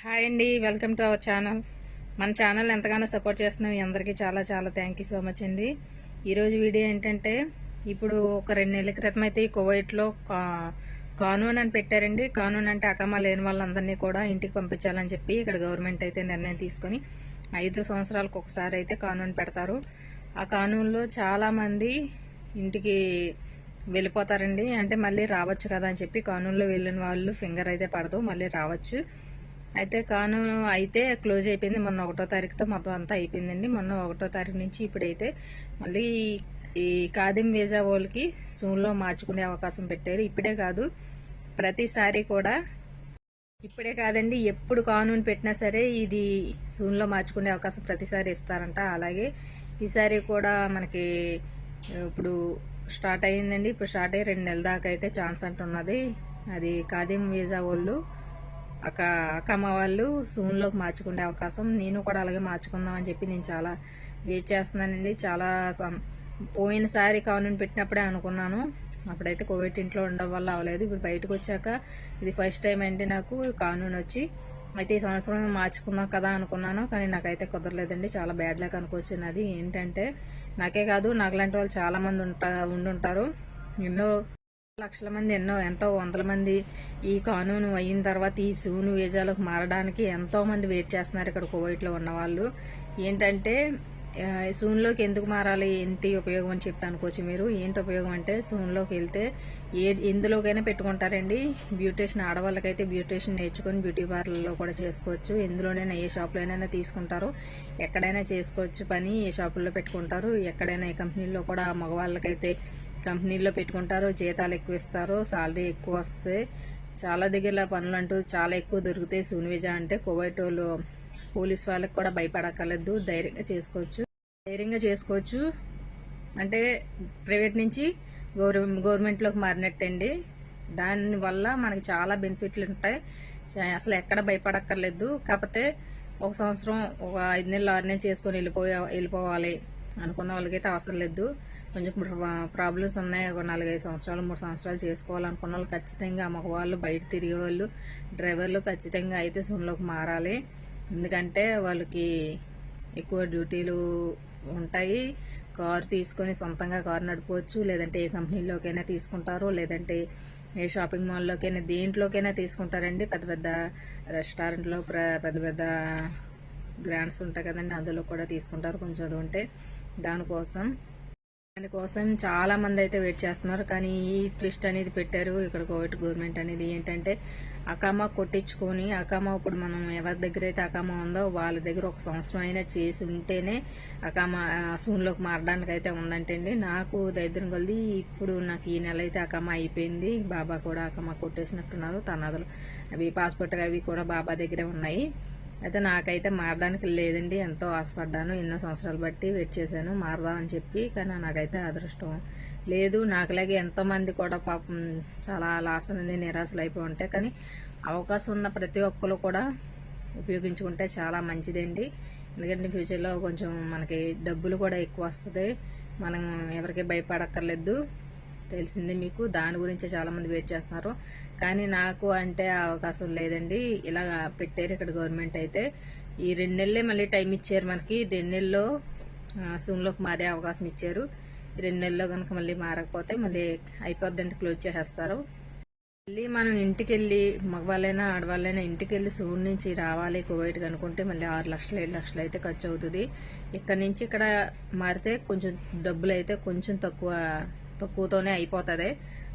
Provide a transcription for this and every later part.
Hi అండి welcome to our channel. మన channel ఎంతగానో సపోర్ట్ చేస్తున్నాం మీ అందరికీ చాలా చాలా థ్యాంక్ యూ సో మచ్ అండి. ఈరోజు వీడియో ఏంటంటే ఇప్పుడు ఒక రెండు నెలల క్రితం అయితే ఈ కువైట్లో కా కానూన్ అని పెట్టారండి. కానూన్ అంటే అకమా లేని వాళ్ళందరినీ కూడా ఇంటికి పంపించాలని చెప్పి ఇక్కడ గవర్నమెంట్ అయితే నిర్ణయం తీసుకొని ఐదు సంవత్సరాలకు ఒకసారి అయితే కానూన్ పెడతారు. ఆ కానూన్లో చాలామంది ఇంటికి వెళ్ళిపోతారండి. అంటే మళ్ళీ రావచ్చు కదా అని చెప్పి కానూన్లో వెళ్ళిన వాళ్ళు ఫింగర్ అయితే పడదు మళ్ళీ రావచ్చు. అయితే కానూన్ అయితే క్లోజ్ అయిపోయింది. మొన్న ఒకటో తారీఖుతో మొత్తం అంతా అయిపోయిందండి. మొన్న ఒకటో తారీఖు నుంచి ఇప్పుడైతే మళ్ళీ ఈ కాదిం వీజా వాళ్ళకి సూన్లో మార్చుకునే అవకాశం పెట్టారు. ఇప్పుడే కాదు ప్రతిసారి కూడా ఇప్పుడే కాదండి ఎప్పుడు కానూన్ పెట్టినా సరే ఇది సూన్లో మార్చుకునే అవకాశం ప్రతిసారి ఇస్తారంట. అలాగే ఈసారి కూడా మనకి ఇప్పుడు స్టార్ట్ అయ్యిందండి. ఇప్పుడు స్టార్ట్ అయ్యి రెండు నెలల దాకా అయితే ఛాన్స్ అంటున్నది. అది కాదిం వీజా వాళ్ళు అక్క అక్కమ్మ వాళ్ళు సూన్లోకి మార్చుకునే అవకాశం. నేను కూడా అలాగే మార్చుకుందాం అని చెప్పి నేను చాలా వెయిట్ చేస్తున్నానండి. చాలా సం- పోయినసారి కానూన్ పెట్టినప్పుడే అనుకున్నాను. అప్పుడైతే కోవిడ్ ఇంట్లో ఉండడం వల్ల అవ్వలేదు. ఇప్పుడు బయటకు వచ్చాక ఇది ఫస్ట్ టైం అండి నాకు కానూన్ వచ్చి. అయితే ఈ సంవత్సరం మార్చుకుందాం కదా అనుకున్నాను. కానీ నాకైతే కుదరలేదండి. చాలా బ్యాడ్ లక్ అనుకోవచ్చు అది. ఏంటంటే నాకే కాదు నాకు లాంటి వాళ్ళు చాలామంది ఉంటా ఉండుంటారు. ఎన్నో లక్షల మంది ఎన్నో ఎంతో వందల మంది ఈ కానూను అయిన తర్వాత ఈ సూను వీజాలకు మారడానికి ఎంతో మంది వెయిట్ చేస్తున్నారు ఇక్కడ కువైట్లో ఉన్న వాళ్ళు. ఏంటంటే సూన్లోకి ఎందుకు మారాలి? ఏంటి ఉపయోగం అని చెప్పి అనుకోవచ్చు మీరు. ఏంటి ఉపయోగం అంటే సూన్లోకి వెళ్తే ఏ ఎందులోకైనా పెట్టుకుంటారండి. బ్యూటీషియన్ ఆడవాళ్ళకైతే బ్యూటీషియన్ నేర్చుకొని బ్యూటీ పార్లర్లో కూడా చేసుకోవచ్చు. ఎందులోనైనా ఏ షాప్లోనైనా తీసుకుంటారు. ఎక్కడైనా చేసుకోవచ్చు పని. ఏ షాపుల్లో పెట్టుకుంటారు. ఎక్కడైనా ఏ కంపెనీల్లో కూడా మగవాళ్ళకైతే కంపెనీల్లో పెట్టుకుంటారు జీతాలు ఎక్కువ ఇస్తారు సాలరీ ఎక్కువ వస్తే చాలా దగ్గర పనులు అంటూ చాలా ఎక్కువ దొరుకుతాయి. సూనివిజా అంటే కువైట్ వాళ్ళు పోలీస్ వాళ్ళకి కూడా భయపడక్కర్లేదు. ధైర్యంగా చేసుకోవచ్చు. ధైర్యంగా చేసుకోవచ్చు. అంటే ప్రైవేట్ నుంచి గవర్నమెంట్ గవర్నమెంట్లోకి మారినట్టండి. దానివల్ల మనకి చాలా బెనిఫిట్లు ఉంటాయి అసలు ఎక్కడ భయపడక్కర్లేదు. కాకపోతే ఒక సంవత్సరం ఒక ఐదు నెలలు ఆరు నెలలు చేసుకొని వెళ్ళిపోయా వెళ్ళిపోవాలి. అనుకున్న వాళ్ళకైతే అవసరం లేదు. కొంచెం ప్రాబ్లమ్స్ ఉన్నాయి. ఒక నాలుగైదు సంవత్సరాలు మూడు సంవత్సరాలు చేసుకోవాలనుకున్న వాళ్ళు ఖచ్చితంగా మగవాళ్ళు బయట తిరిగే వాళ్ళు డ్రైవర్లు ఖచ్చితంగా అయితే సున్లోకి మారాలి. ఎందుకంటే వాళ్ళకి ఎక్కువ డ్యూటీలు ఉంటాయి. కారు తీసుకొని సొంతంగా కారు నడపవచ్చు లేదంటే ఏ కంపెనీలోకైనా తీసుకుంటారు. లేదంటే ఏ షాపింగ్ మాల్లోకైనా దేంట్లోకైనా తీసుకుంటారండి. పెద్ద పెద్ద రెస్టారెంట్లో ప్ర- పెద్ద పెద్ద గ్రాండ్స్ ఉంటాయి కదండి. అందులో కూడా తీసుకుంటారు. కొంచెం అది ఉంటే దానికోసం. దానికోసం చాలా మంది అయితే వెయిట్ చేస్తున్నారు. కానీ ఈ ట్విస్ట్ అనేది పెట్టారు ఇక్కడ కోవిడ్ గవర్నమెంట్ అనేది ఏంటంటే అకామా కొట్టించుకొని అకామా ఇప్పుడు మనం ఎవరి దగ్గర అయితే అకామా ఉందో వాళ్ళ దగ్గర ఒక సంవత్సరం అయినా చేసి ఉంటేనే అకామా సూన్లోకి మారడానికి అయితే ఉందంటండి. నాకు దరిద్రం కొలిది ఇప్పుడు నాకు ఈ నెల అయితే అకామా అయిపోయింది. బాబా కూడా అకామా కొట్టేసినట్టున్నారు. తనాదులు అవి పాస్పోర్ట్ అవి కూడా బాబా దగ్గరే ఉన్నాయి. అయితే నాకైతే మారడానికి లేదండి. ఎంతో ఆశపడ్డాను. ఎన్నో సంవత్సరాలు బట్టి వెయిట్ చేశాను. మారదామని చెప్పి కానీ నాకైతే అదృష్టం లేదు. నాకులాగే ఎంతోమంది కూడా పాపం చాలా లాస్ అనేది నిరాశలు అయిపోయి ఉంటాయి. కానీ అవకాశం ఉన్న ప్రతి ఒక్కరు కూడా ఉపయోగించుకుంటే చాలా మంచిదండి. ఎందుకంటే ఫ్యూచర్లో కొంచెం మనకి డబ్బులు కూడా ఎక్కువ వస్తుంది. మనం ఎవరికి భయపడక్కర్లేదు. తెలిసిందే మీకు. దాని గురించే చాలామంది వెయిట్ చేస్తున్నారు. కానీ నాకు అంటే అవకాశం లేదండి. ఇలా పెట్టారు ఇక్కడ గవర్నమెంట్ అయితే. ఈ రెండు నెలలే మళ్ళీ టైం ఇచ్చారు మనకి. రెండు నెలల్లో సూన్లోకి మారే అవకాశం ఇచ్చారు. రెండు నెలల్లో కనుక మళ్ళీ మారకపోతే మళ్ళీ అయిపోద్దంటే క్లోజ్ చేసేస్తారు. మళ్ళీ మనం ఇంటికి వెళ్ళి మగవాళ్ళైనా ఆడవాళ్ళైనా ఇంటికి వెళ్ళి సూర్యు నుంచి రావాలి కువైట్ అనుకుంటే మళ్ళీ ఆరు లక్షలు ఏడు లక్షలు అయితే ఖర్చు అవుతుంది. ఇక్కడ నుంచి ఇక్కడ మారితే కొంచెం డబ్బులు అయితే కొంచెం తక్కువ తక్కువతోనే అయిపోతుంది.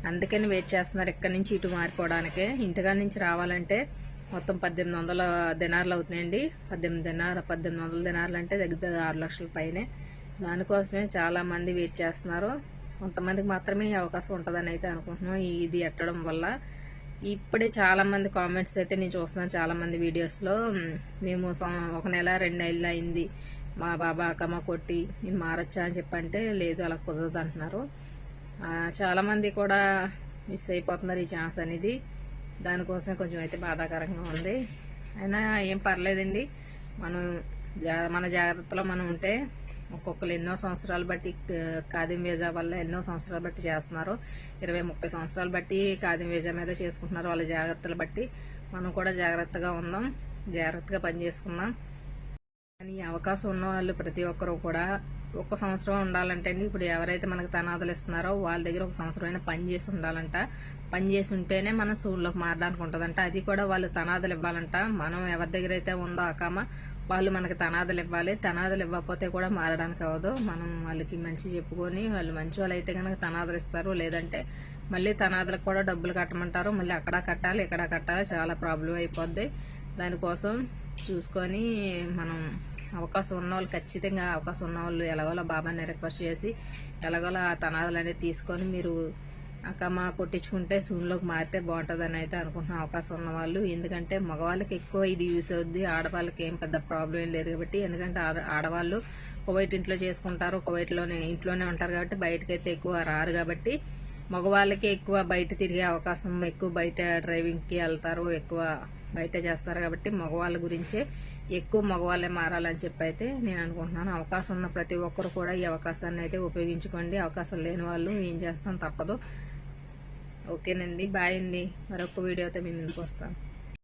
అందుకని వెయిట్ చేస్తున్నారు ఇక్కడి నుంచి ఇటు మారిపోవడానికి. ఇంటికాడ నుంచి రావాలంటే మొత్తం పద్దెనిమిది వందల దినార్లు అవుతున్నాయండి. పద్దెనిమిది దినార్ పద్దెనిమిది వందల దినార్లు అంటే దగ్గర ఆరు లక్షల పైనే. దానికోసమే చాలా మంది వెయిట్ చేస్తున్నారు. కొంతమందికి మాత్రమే ఈ అవకాశం ఉంటుందని అయితే అనుకుంటున్నాం. ఇది ఎట్టడం వల్ల ఇప్పుడే చాలామంది కామెంట్స్ అయితే నేను చూస్తున్నాను చాలామంది వీడియోస్లో మేము ఒక నెల రెండు నెలలు అయింది. మా బాబా అక్కమ్మ కొట్టి నేను మారచ్చా అని చెప్పంటే లేదు అలా కుదరదు అంటున్నారు. చాలామంది కూడా మిస్ అయిపోతున్నారు ఈ ఛాన్స్ అనేది. దానికోసమే కొంచెం అయితే బాధాకరంగా ఉంది. అయినా ఏం పర్లేదండి. మనం జా మన జాగ్రత్తలో మనం ఉంటే ఒక్కొక్కరు ఎన్నో సంవత్సరాలు బట్టి కాదిం ఖాదీం వల్ల ఎన్నో సంవత్సరాలు బట్టి చేస్తున్నారు. ఇరవై ముప్పై సంవత్సరాలు బట్టి ఖాదీం వేజా మీద చేసుకుంటున్నారు వాళ్ళ జాగ్రత్తలు బట్టి. మనం కూడా జాగ్రత్తగా ఉందాం. జాగ్రత్తగా పని చేసుకుందాం కానీ అవకాశం ఉన్న వాళ్ళు ప్రతి ఒక్కరూ కూడా ఒక సంవత్సరం ఉండాలంటే అండి ఇప్పుడు ఎవరైతే మనకు తనాదులు ఇస్తున్నారో వాళ్ళ దగ్గర ఒక సంవత్సరం అయినా పని చేసి ఉండాలంట. పని చేసి ఉంటేనే మనం సూర్యులోకి మారడానికి ఉంటుందంట. అది కూడా వాళ్ళు తనాదులు ఇవ్వాలంట. మనం ఎవరి దగ్గర అయితే ఉందో అకామ వాళ్ళు మనకి తనాదులు ఇవ్వాలి. తనాదులు ఇవ్వకపోతే కూడా మారడానికి అవ్వదు. మనం వాళ్ళకి మంచి చెప్పుకొని వాళ్ళు మంచి వాళ్ళు అయితే కనుక తనాదులు ఇస్తారు. లేదంటే మళ్ళీ తనాదులకు కూడా డబ్బులు కట్టమంటారు. మళ్ళీ అక్కడ కట్టాలి ఇక్కడ కట్టాలి. చాలా ప్రాబ్లం అయిపోద్ది. దానికోసం చూసుకొని మనం అవకాశం ఉన్న వాళ్ళు ఖచ్చితంగా అవకాశం ఉన్న వాళ్ళు ఎలాగోలా బాబాని రిక్వెస్ట్ చేసి ఎలాగోలా ఆ తనాదులు అనేది తీసుకొని మీరు అక్కమ్మ కొట్టించుకుంటే సూన్లోకి మారితే బాగుంటుందని అయితే అనుకుంటున్న అవకాశం ఉన్నవాళ్ళు. ఎందుకంటే మగవాళ్ళకి ఎక్కువ ఇది యూస్ అవుద్ది ఆడవాళ్ళకి ఏం పెద్ద ప్రాబ్లం ఏం లేదు కాబట్టి ఎందుకంటే ఆడ- ఆడవాళ్ళు కువైట్ ఇంట్లో చేసుకుంటారు కువైట్లోనే ఇంట్లోనే ఉంటారు కాబట్టి బయటకైతే ఎక్కువ రారు కాబట్టి మగవాళ్ళకి ఎక్కువ బయట తిరిగే అవకాశం ఎక్కువ బయట డ్రైవింగ్కి వెళ్తారు ఎక్కువ బయట చేస్తారు కాబట్టి మగవాళ్ళ గురించే ఎక్కువ మగవాళ్ళే మారాలని చెప్పి అయితే నేను అనుకుంటున్నాను. అవకాశం ఉన్న ప్రతి ఒక్కరు కూడా ఈ అవకాశాన్ని అయితే ఉపయోగించుకోండి. అవకాశం లేని వాళ్ళు ఏం చేస్తాం తప్పదు. ఓకేనండి. బాయ్ అండి. మరొక వీడియోతో మీ ముందుకు వస్తాను.